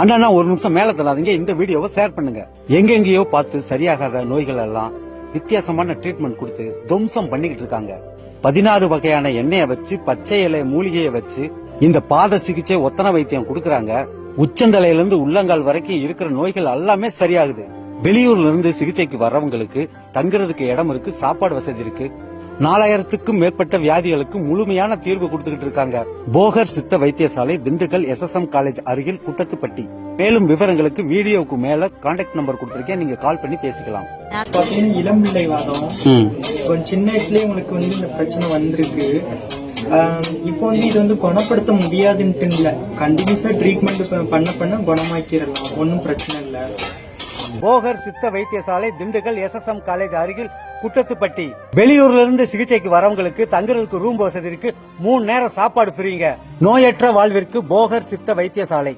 அண்ணா ஒரு நிமிஷம் மேல தள்ளாதீங்க இந்த வீடியோவை ஷேர் பண்ணுங்க. எங்கெங்கேயோ பார்த்து சரியாகாத நோய்கள் எல்லாம் வித்தியாசமான ட்ரீட்மெண்ட் கொடுத்து துவம்சம் பண்ணிக்கிட்டு இருக்காங்க. பதினாறு வகையான எண்ணெயை வச்சு பச்சை இலை மூலிகையை வச்சு இந்த பாத சிகிச்சை ஒத்தன வைத்தியம் கொடுக்கறாங்க. உச்சந்தலையில இருந்து உள்ளங்கால் வரைக்கும் இருக்கிற நோய்கள் எல்லாமே சரியாகுது. வெளியூர்ல இருந்து சிகிச்சைக்கு வர்றவங்களுக்கு தங்குறதுக்கு இடம் இருக்கு சாப்பாடு வசதி இருக்கு. நாலாயிரத்துக்கும் மேற்பட்ட வியாதிகளுக்கு முழுமையான தீர்வு கொடுத்துக்கிட்டு இருக்காங்க. போகர் சித்த வைத்தியசாலை திண்டுக்கல் எஸ்எஸ்எம் காலேஜ் அருகில் குட்டத்துப்பட்டி. மேலும் விவரங்களுக்கு வீடியோவுக்கு மேல கான்டாக்ட் நம்பர் கொடுத்திருக்கேன். நீங்க கால் பண்ணி பேசிக்கலாம். பார்த்தீங்கன்னா இளம் பிள்ளை வாதம் கொஞ்சம் சின்ன வயசுலயே உங்களுக்கு வந்து இந்த பிரச்சனை வந்திருக்கு. இப்போ வந்து இது வந்து குணப்படுத்த முடியாதுன்ட்டு இல்லை. கண்டினியூஸா ட்ரீட்மெண்ட் பண்ண பண்ண குணமாக்கிடலாம். ஒன்றும் பிரச்சனை இல்லை. போகர் சித்த வைத்தியசாலை திண்டுக்கல் எஸ்எஸ்எம் காலேஜ் அருகில் குட்டத்துப்பட்டி. வெளியூர்ல இருந்து சிகிச்சைக்கு வரவங்களுக்கு தங்குறதுக்கு ரூம் வசதி இருக்கு மூணு நேரம் சாப்பாடு ஃப்ரீங்க நோயற்ற வாழ்விற்கு போகர் சித்த வைத்தியசாலை.